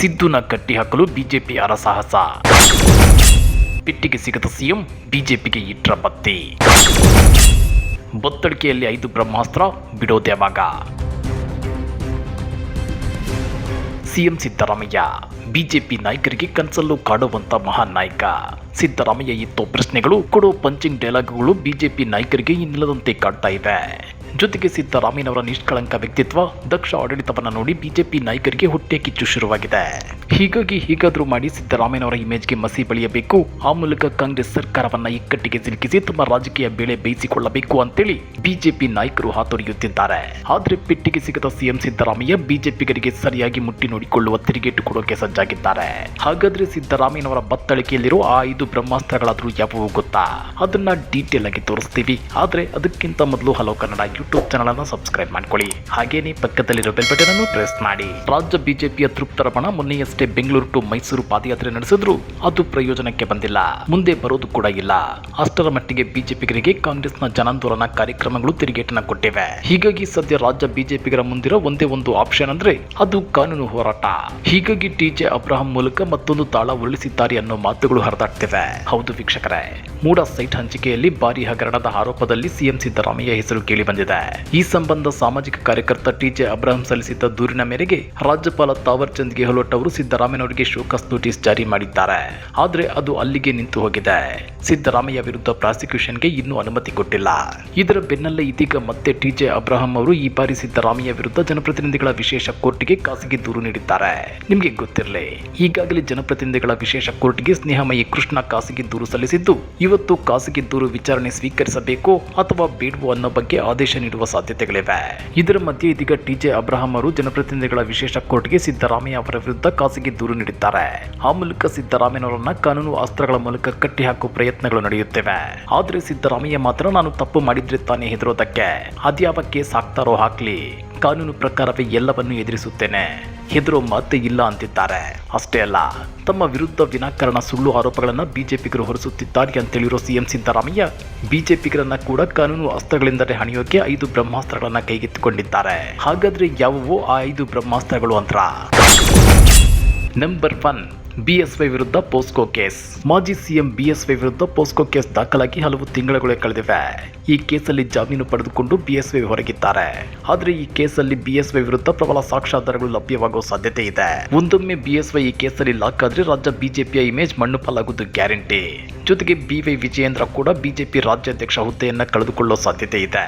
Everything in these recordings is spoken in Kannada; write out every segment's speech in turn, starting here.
ಸಿದ್ದುನ ಕಟ್ಟಿಹಾಕಲು ಬಿಜೆಪಿ ಅರಸಾಹಸ ಪೆಟ್ಟಿಗೆ ಸಿಗದ ಸಿಎಂ ಬಿಜೆಪಿಗೆ ಇಟ್ರ ಪತ್ತಿ. ಬತ್ತಡಿಕೆಯಲ್ಲಿ ಐದು ಬ್ರಹ್ಮಾಸ್ತ್ರ ಬಿಡೋದ್ಯಾವಾಗ ಸಿಎಂ ಸಿದ್ದರಾಮಯ್ಯ, ಬಿಜೆಪಿ ನಾಯಕರಿಗೆ ಕನ್ಸಲ್ಲೂ ಕಾಡುವಂತ ಮಹಾನ್ ನಾಯಕ. ಸಿದ್ದರಾಮಯ್ಯ ಇತ್ತು ಪ್ರಶ್ನೆಗಳು, ಕೊಡೋ ಪಂಚಿಂಗ್ ಡೈಲಾಗ್ಗಳು ಬಿಜೆಪಿ ನಾಯಕರಿಗೆ ಇನ್ನಿಲ್ಲದಂತೆ ಕಾಡ್ತಾ ಇವೆ. ಜೊತೆಗೆ ಸಿದ್ದರಾಮಯ್ಯನವರ ನಿಷ್ಕಳಂಕ ವ್ಯಕ್ತಿತ್ವ, ದಕ್ಷ ಆಡಳಿತವನ್ನ ನೋಡಿ ಬಿಜೆಪಿ ನಾಯಕರಿಗೆ ಹೊಟ್ಟೆ ಕಿಚ್ಚು ಶುರುವಾಗಿದೆ. ಹೀಗಾಗಿ ಹೀಗಾದ್ರೂ ಮಾಡಿ ಸಿದ್ದರಾಮಯ್ಯನವರ ಇಮೇಜ್ಗೆ ಮಸಿ ಬಳಿಯಬೇಕು. ಆ ಮೂಲಕ ಕಾಂಗ್ರೆಸ್ ಸರ್ಕಾರವನ್ನ ಇಕ್ಕಟ್ಟಿಗೆ ಸಿಲುಕಿಸಿ ತಮ್ಮ ರಾಜಕೀಯ ಬೇಳೆ ಬೇಯಿಸಿಕೊಳ್ಳಬೇಕು ಅಂತೇಳಿ ಬಿಜೆಪಿ ನಾಯಕರು ಹಾತೊರೆಯುತ್ತಿದ್ದಾರೆ. ಆದ್ರೆ ಪೆಟ್ಟಿಗೆ ಸಿಗದ ಸಿಎಂ ಸಿದ್ದರಾಮಯ್ಯ ಬಿಜೆಪಿಗರಿಗೆ ಸರಿಯಾಗಿ ಮುಟ್ಟಿ ನೋಡಿಕೊಳ್ಳುವ ತಿರುಗೇಟು ಕೊಡೋಕೆ ಸಜ್ಜಾಗಿದ್ದಾರೆ. ಹಾಗಾದ್ರೆ ಸಿದ್ದರಾಮಯ್ಯನವರ ಬತ್ತಳಿಕೆಯಲ್ಲಿರೋ ಆ ಐದು ಬ್ರಹ್ಮಾಸ್ತ್ರಗಳಾದ್ರೂ ಯಾವುವು ಗೊತ್ತಾ? ಅದನ್ನ ಡೀಟೇಲ್ ಆಗಿ ತೋರಿಸ್ತೀವಿ. ಆದ್ರೆ ಅದಕ್ಕಿಂತ ಮೊದಲು ಹಲೋ ಕನ್ನಡ ಯೂಟ್ಯೂಬ್ ಚಾನಲ್ ಅನ್ನು ಸಬ್ಸ್ಕ್ರೈಬ್ ಮಾಡ್ಕೊಳ್ಳಿ. ಹಾಗೇನೇ ಪಕ್ಕದಲ್ಲಿರೋ ಬೆಲ್ ಬಟನ್ ಅನ್ನು ಪ್ರೆಸ್ ಮಾಡಿ. ರಾಜ್ಯ ಬಿಜೆಪಿಯ ತೃಪ್ತರ ಬಣ ಮೊನ್ನೆಯಷ್ಟೇ ಬೆಂಗಳೂರು ಟು ಮೈಸೂರು ಪಾದಯಾತ್ರೆ ನಡೆಸಿದ್ರು. ಅದು ಪ್ರಯೋಜನಕ್ಕೆ ಬಂದಿಲ್ಲ. ಮುಂದೆ ಬರೋದು ಕೂಡ ಇಲ್ಲ. ಅಷ್ಟರ ಮಟ್ಟಿಗೆ ಬಿಜೆಪಿಗರಿಗೆ ಕಾಂಗ್ರೆಸ್ನ ಜನಾಂದೋಲನ ಕಾರ್ಯಕ್ರಮಗಳು ತಿರುಗೇಟನ ಕೊಟ್ಟಿವೆ. ಹೀಗಾಗಿ ಸದ್ಯ ರಾಜ್ಯ ಬಿಜೆಪಿಗರ ಮುಂದಿರೋ ಒಂದೇ ಒಂದು ಆಪ್ಷನ್ ಅಂದ್ರೆ ಅದು ಕಾನೂನು ಹೋರಾಟ. ಹೀಗಾಗಿ ಟಿಜೆ ಅಬ್ರಹಾಂ ಮೂಲಕ ಮತ್ತೊಂದು ತಾಳ ಉರುಳಿಸಿದ್ದಾರೆ ಅನ್ನೋ ಮಾತುಗಳು ಹರಿದಾಡ್ತಿವೆ. ಹೌದು ವೀಕ್ಷಕರೇ. ಮೂಡ ಸೈಟ್ ಹಂಚಿಕೆಯಲ್ಲಿ ಭಾರಿ ಹಗರಣದ ಆರೋಪದಲ್ಲಿ ಸಿಎಂ ಸಿದ್ದರಾಮಯ್ಯ ಹೆಸರು ಕೇಳಿ ಬಂದಿದೆ. ಈ ಸಂಬಂಧ ಸಾಮಾಜಿಕ ಕಾರ್ಯಕರ್ತ ಟಿಜೆ ಅಬ್ರಾಹಂ ಸಲ್ಲಿಸಿದ್ದ ದೂರಿನ ಮೇರೆಗೆ ರಾಜ್ಯಪಾಲ ತಾವರ್ ಚಂದ್ ಗೆಹ್ಲೋಟ್ ಅವರು ಸಿದ್ದರಾಮಯ್ಯನವರಿಗೆ ಶೋಕಾಸ್ ನೋಟಿಸ್ ಜಾರಿ ಮಾಡಿದ್ದಾರೆ. ಆದ್ರೆ ಅದು ಅಲ್ಲಿಗೆ ನಿಂತು ಹೋಗಿದೆ. ಸಿದ್ದರಾಮಯ್ಯ ವಿರುದ್ಧ ಪ್ರಾಸಿಕ್ಯೂಷನ್ಗೆ ಇನ್ನೂ ಅನುಮತಿ ಕೊಟ್ಟಿಲ್ಲ. ಇದರ ಬೆನ್ನಲ್ಲೇ ಇದೀಗ ಮತ್ತೆ ಟಿಜೆ ಅಬ್ರಾಹಂ ಅವರು ಈ ಬಾರಿ ಸಿದ್ದರಾಮಯ್ಯ ವಿರುದ್ಧ ಜನಪ್ರತಿನಿಧಿಗಳ ವಿಶೇಷ ಕೋರ್ಟ್ಗೆ ಖಾಸಗಿ ದೂರು ನೀಡಿದ್ದಾರೆ. ನಿಮಗೆ ಗೊತ್ತಿರಲಿ, ಈಗಾಗಲೇ ಜನಪ್ರತಿನಿಧಿಗಳ ವಿಶೇಷ ಕೋರ್ಟ್ಗೆ ಸ್ನೇಹಮಯಿ ಕೃಷ್ಣ ಖಾಸಗಿ ದೂರು ಸಲ್ಲಿಸಿದ್ದು, ಇವತ್ತು ಖಾಸಗಿ ದೂರು ವಿಚಾರಣೆ ಸ್ವೀಕರಿಸಬೇಕು ಅಥವಾ ಬೇಡವೋ ಅನ್ನೋ ಬಗ್ಗೆ ಆದೇಶ ನೀಡುವ ಸಾಧ್ಯತೆಗಳಿವೆ. ಇದರ ಮಧ್ಯೆ ಇದೀಗ ಟಿಜೆ ಅಬ್ರಹಾಂ ಅವರು ಜನಪ್ರತಿನಿಧಿಗಳ ವಿಶೇಷ ಕೋರ್ಟ್ಗೆ ಸಿದ್ದರಾಮಯ್ಯ ಅವರ ವಿರುದ್ಧ ಖಾಸಗಿ ದೂರು ನೀಡಿದ್ದಾರೆ. ಆ ಮೂಲಕ ಸಿದ್ದರಾಮಯ್ಯನವರನ್ನ ಕಾನೂನು ಅಸ್ತ್ರಗಳ ಮೂಲಕ ಕಟ್ಟಿ ಹಾಕುವ ಪ್ರಯತ್ನಗಳು ನಡೆಯುತ್ತಿವೆ. ಆದ್ರೆ ಸಿದ್ದರಾಮಯ್ಯ ಮಾತ್ರ ನಾನು ತಪ್ಪು ಮಾಡಿದ್ರೆ ತಾನೇ ಹೆದರೋದಕ್ಕೆ. ಅದ್ಯಾವ ಕೇಸ್ ಹಾಕ್ತಾರೋ ಹಾಕ್ಲಿ. ಕಾನೂನು ಪ್ರಕಾರವೇ ಎಲ್ಲವನ್ನೂ ಎದುರಿಸುತ್ತೇನೆ. ಹೆದರೋ ಮಾತೇ ಇಲ್ಲ ಅಂತಿದ್ದಾರೆ. ಅಷ್ಟೇ ಅಲ್ಲ, ತಮ್ಮ ವಿರುದ್ಧ ವಿನಾಕಾರಣ ಸುಳ್ಳು ಆರೋಪಗಳನ್ನು ಬಿಜೆಪಿಗರು ಹೊರಿಸುತ್ತಿದ್ದಾರೆ ಅಂತೇಳಿರೋ ಸಿಎಂ ಸಿದ್ದರಾಮಯ್ಯ, ಬಿಜೆಪಿಗರನ್ನ ಕೂಡ ಕಾನೂನು ಅಸ್ತ್ರಗಳಿಂದಲೇ ಹಣಿಯೋಕೆ ಐದು ಬ್ರಹ್ಮಾಸ್ತ್ರಗಳನ್ನು ಕೈಗೆತ್ತಿಕೊಂಡಿದ್ದಾರೆ. ಹಾಗಾದ್ರೆ ಯಾವುವು ಆ ಐದು ಬ್ರಹ್ಮಾಸ್ತ್ರಗಳು ಅಂತ ನಂಬರ್ ಒನ್ ಬಿಎಸ್ವೈ ವಿರುದ್ಧ ಪೋಸ್ಕೋ ಕೇಸ್. ಮಾಜಿ ಸಿಎಂ ಬಿಎಸ್ವೈ ವಿರುದ್ಧ ಪೋಸ್ಕೋ ಕೇಸ್ ದಾಖಲಾಗಿ ಹಲವು ತಿಂಗಳುಗಳೇ ಕಳೆದಿವೆ. ಈ ಕೇಸಲ್ಲಿ ಜಾಮೀನು ಪಡೆದುಕೊಂಡು ಬಿಎಸ್ವೈ ಹೊರಗಿದ್ದಾರೆ. ಆದರೆ ಈ ಕೇಸಲ್ಲಿ ಬಿಎಸ್ವೈ ವಿರುದ್ಧ ಪ್ರಬಲ ಸಾಕ್ಷ್ಯಾಧಾರಗಳು ಲಭ್ಯವಾಗುವ ಸಾಧ್ಯತೆ ಇದೆ. ಒಂದೊಮ್ಮೆ ಬಿಎಸ್ವೈ ಈ ಕೇಸಲ್ಲಿ ಲಾಕ್ ಆದ್ರೆ ರಾಜ್ಯ ಬಿಜೆಪಿಯ ಇಮೇಜ್ ಮಣ್ಣು ಪಾಲಾಗುವುದು ಗ್ಯಾರಂಟಿ. ಜೊತೆಗೆ ಬಿವೈ ವಿಜಯೇಂದ್ರ ಕೂಡ ಬಿಜೆಪಿ ರಾಜ್ಯಾಧ್ಯಕ್ಷ ಹುದ್ದೆಯನ್ನ ಕಳೆದುಕೊಳ್ಳೋ ಸಾಧ್ಯತೆ ಇದೆ.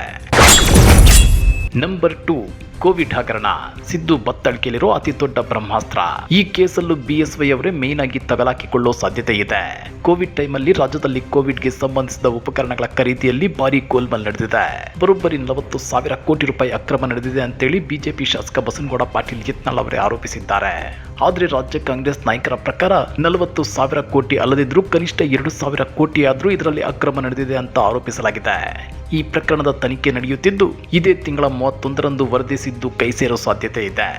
ನಂಬರ್ ಟೂ ಕೋವಿಡ್ ಹಗರಣ, ಸಿದ್ದು ಬತ್ತಳಿಕೆಯಲ್ಲಿರೋ ಅತಿ ದೊಡ್ಡ ಬ್ರಹ್ಮಾಸ್ತ್ರ. ಈ ಕೇಸಲ್ಲೂ ಬಿಎಸ್ವೈ ಅವರೇ ಮೇನ್ ಆಗಿ ತಗಲಾಕಿಕೊಳ್ಳೋ ಸಾಧ್ಯತೆ ಇದೆ. ಕೋವಿಡ್ ಟೈಮಲ್ಲಿ ರಾಜ್ಯದಲ್ಲಿ ಕೋವಿಡ್ಗೆ ಸಂಬಂಧಿಸಿದ ಉಪಕರಣಗಳ ಖರೀದಿಯಲ್ಲಿ ಭಾರಿ ಗೋಲ್ಮಲ್ ನಡೆದಿದೆ. ಬರೋಬ್ಬರಿ ನಲವತ್ತು ಸಾವಿರ ಕೋಟಿ ರೂಪಾಯಿ ಅಕ್ರಮ ನಡೆದಿದೆ ಅಂತೇಳಿ ಬಿಜೆಪಿ ಶಾಸಕ ಬಸನಗೌಡ ಪಾಟೀಲ್ ಯತ್ನಾಳ್ ಅವರೇ ಆರೋಪಿಸಿದ್ದಾರೆ. ಆದ್ರೆ ರಾಜ್ಯ ಕಾಂಗ್ರೆಸ್ ನಾಯಕರ ಪ್ರಕಾರ ನಲವತ್ತು ಸಾವಿರ ಕೋಟಿ ಅಲ್ಲದಿದ್ರೂ ಕನಿಷ್ಠ ಎರಡು ಸಾವಿರ ಕೋಟಿ ಇದರಲ್ಲಿ ಅಕ್ರಮ ನಡೆದಿದೆ ಅಂತ ಆರೋಪಿಸಲಾಗಿದೆ. ಈ ಪ್ರಕರಣದ ತನಿಖೆ ನಡೆಯುತ್ತಿದ್ದು ಇದೇ ತಿಂಗಳ ಮೂವತ್ತೊಂದರಂದು ವರದಿ ಸಿದ್ದು ಕೈ ಸೇರೋ ಸಾಧ್ಯತೆ ಇದೆ.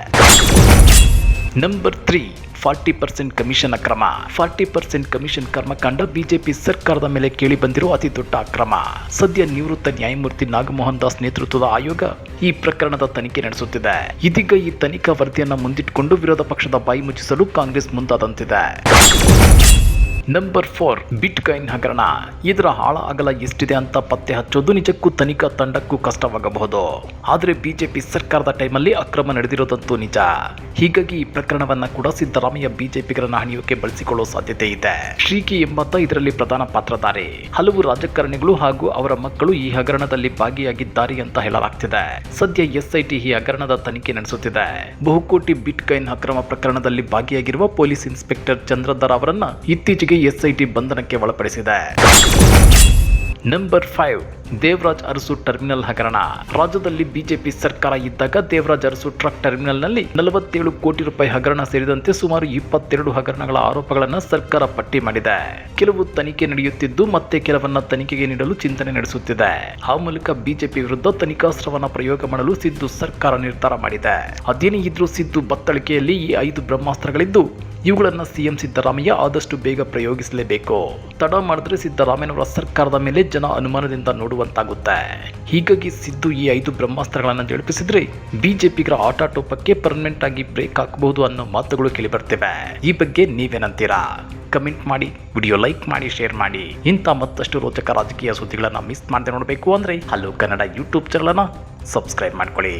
Number three forty percent commission ಅಕ್ರಮ. ಫಾರ್ಟಿ ಪರ್ಸೆಂಟ್ ಕಮಿಷನ್ ಕರ್ಮಕಾಂಡ ಬಿಜೆಪಿ ಸರ್ಕಾರದ ಮೇಲೆ ಕೇಳಿ ಬಂದಿರುವ ಅತಿ ದೊಡ್ಡ ಅಕ್ರಮ. ಸದ್ಯ ನಿವೃತ್ತ ನ್ಯಾಯಮೂರ್ತಿ ನಾಗಮೋಹನ್ ದಾಸ್ ನೇತೃತ್ವದ ಆಯೋಗ ಈ ಪ್ರಕರಣದ ತನಿಖೆ ನಡೆಸುತ್ತಿದೆ. ಇದೀಗ ಈ ತನಿಖಾ ವರದಿಯನ್ನು ಮುಂದಿಟ್ಟುಕೊಂಡು ವಿರೋಧ ಪಕ್ಷದ ಬಾಯಿ ಮುಚ್ಚಿಸಲು ಕಾಂಗ್ರೆಸ್ ಮುಂದಾದಂತಿದೆ. ನಂಬರ್ ಫೋರ್ ಬಿಟ್ ಕಾಯಿನ್ ಹಗರಣ. ಇದರ ಹಾಳ ಅಗಲ ಎಷ್ಟಿದೆ ಅಂತ ಪತ್ತೆ ಹಚ್ಚೋದು ನಿಜಕ್ಕೂ ತನಿಖಾ ತಂಡಕ್ಕೂ ಕಷ್ಟವಾಗಬಹುದು. ಆದರೆ ಬಿಜೆಪಿ ಸರ್ಕಾರದ ಟೈಮಲ್ಲಿ ಅಕ್ರಮ ನಡೆದಿರೋದಂತೂ ನಿಜ. ಹೀಗಾಗಿ ಈ ಪ್ರಕರಣವನ್ನ ಕೂಡ ಸಿದ್ದರಾಮಯ್ಯ ಬಿಜೆಪಿಗರನ್ನ ಹಣಿಯೋಕೆ ಬಳಸಿಕೊಳ್ಳೋ ಸಾಧ್ಯತೆ ಇದೆ. ಶ್ರೀಕಿ ಎಂಬಾತ ಇದರಲ್ಲಿ ಪ್ರಧಾನ ಪಾತ್ರಧಾರಿ. ಹಲವು ರಾಜಕಾರಣಿಗಳು ಹಾಗೂ ಅವರ ಮಕ್ಕಳು ಈ ಹಗರಣದಲ್ಲಿ ಭಾಗಿಯಾಗಿದ್ದಾರೆ ಅಂತ ಹೇಳಲಾಗ್ತಿದೆ. ಸದ್ಯ ಎಸ್ಐಟಿ ಈ ಹಗರಣದ ತನಿಖೆ ನಡೆಸುತ್ತಿದೆ. ಬಹುಕೋಟಿ ಬಿಟ್ ಕಾಯಿನ್ ಅಕ್ರಮ ಪ್ರಕರಣದಲ್ಲಿ ಭಾಗಿಯಾಗಿರುವ ಪೊಲೀಸ್ ಇನ್ಸ್ಪೆಕ್ಟರ್ ಚಂದ್ರಧರ್ ಅವರನ್ನ ಇತ್ತೀಚೆಗೆ ಎಸ್ಐಟಿ ಬಂಧನಕ್ಕೆ ಒಳಪಡಿಸಿದೆ. Number five. Devaraj Arasu terminal ಹಗರಣ. ರಾಜ್ಯದಲ್ಲಿ ಬಿಜೆಪಿ ಸರ್ಕಾರ ಇದ್ದಾಗ ದೇವರಾಜ್ ಅರಸು ಟ್ರಕ್ ಟರ್ಮಿನಲ್ನಲ್ಲಿ ನಲವತ್ತೇಳು ಕೋಟಿ ರೂಪಾಯಿ ಹಗರಣ ಸೇರಿದಂತೆ ಸುಮಾರು ಇಪ್ಪತ್ತೆರಡು ಹಗರಣಗಳ ಆರೋಪಗಳನ್ನು ಸರ್ಕಾರ ಪಟ್ಟಿ ಮಾಡಿದೆ. ಕೆಲವು ತನಿಖೆ ನಡೆಯುತ್ತಿದ್ದು ಮತ್ತೆ ಕೆಲವನ್ನ ತನಿಖೆಗೆ ನೀಡಲು ಚಿಂತನೆ ನಡೆಸುತ್ತಿದೆ. ಆ ಮೂಲಕ ಬಿಜೆಪಿ ವಿರುದ್ಧ ತನಿಖಾಸ್ತ್ರವನ್ನ ಪ್ರಯೋಗ ಮಾಡಲು ಸಿದ್ದು ಸರ್ಕಾರ ನಿರ್ಧಾರ ಮಾಡಿದೆ. ಅದೇನೇ ಇದ್ರೂ ಸಿದ್ದು ಬತ್ತಳಿಕೆಯಲ್ಲಿ ಈ ಐದು ಬ್ರಹ್ಮಾಸ್ತ್ರಗಳಿದ್ದು, ಇವುಗಳನ್ನು ಸಿಎಂ ಸಿದ್ದರಾಮಯ್ಯ ಆದಷ್ಟು ಬೇಗ ಪ್ರಯೋಗಿಸಲೇಬೇಕು. ತಡ ಮಾಡಿದ್ರೆ ಸಿದ್ದರಾಮಯ್ಯನವರ ಸರ್ಕಾರದ ಮೇಲೆ ಜನ ಅನುಮಾನದಿಂದ ನೋಡುವಂತಾಗುತ್ತೆ ಹೀಗಾಗಿ ಸಿದ್ದು ಈ ಐದು ಬ್ರಹ್ಮಾಸ್ತ್ರಗಳನ್ನು ಜಡಿಪಿಸಿದ್ರೆ ಬಿಜೆಪಿಗರ ಆಟಾಟೋಪಕ್ಕೆ ಪರ್ಮನೆಂಟ್ ಆಗಿ ಬ್ರೇಕ್ ಹಾಕಬಹುದು ಅನ್ನೋ ಮಾತುಗಳು ಕೇಳಿಬರ್ತಿವೆ. ಈ ಬಗ್ಗೆ ನೀವೇನಂತೀರಾ? ಕಮೆಂಟ್ ಮಾಡಿ ವಿಡಿಯೋ ಲೈಕ್ ಮಾಡಿ ಶೇರ್ ಮಾಡಿ. ಇಂಥ ಮತ್ತಷ್ಟು ರೋಚಕ ರಾಜಕೀಯ ಸುದ್ದಿಗಳನ್ನು ಮಿಸ್ ಮಾಡದೆ ನೋಡಬೇಕು ಅಂದರೆ ಹಲೋ ಕನ್ನಡ ಯೂಟ್ಯೂಬ್ ಚಾನಲನ್ನು ಸಬ್ಸ್ಕ್ರೈಬ್ ಮಾಡ್ಕೊಳ್ಳಿ.